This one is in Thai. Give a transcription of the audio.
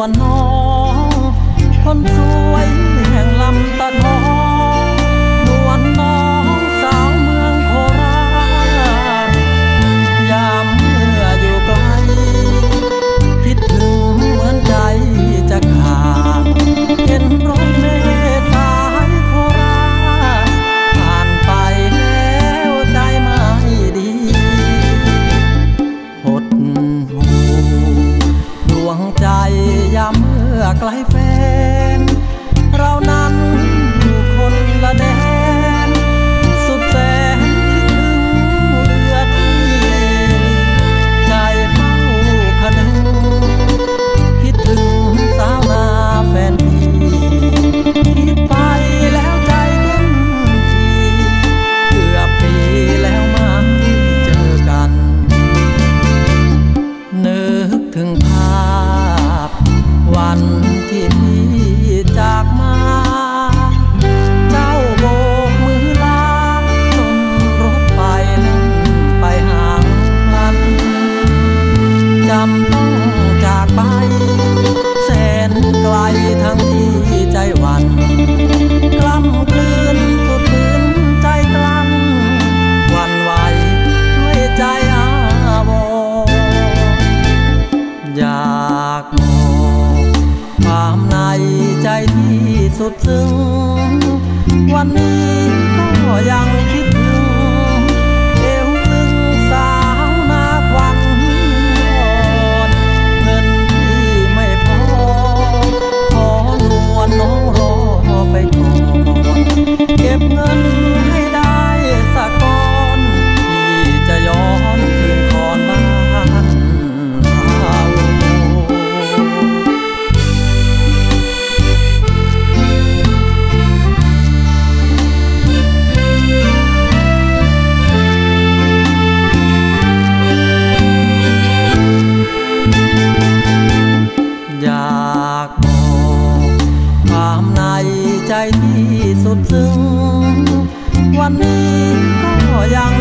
one more. ยามเมื่อไกลแฟน เรานั้นอยู่คนละแดน สุดซึ้งวันนี้ก็ยัง ความในใจที่สุดซึ้งวันนี้ก็ยัง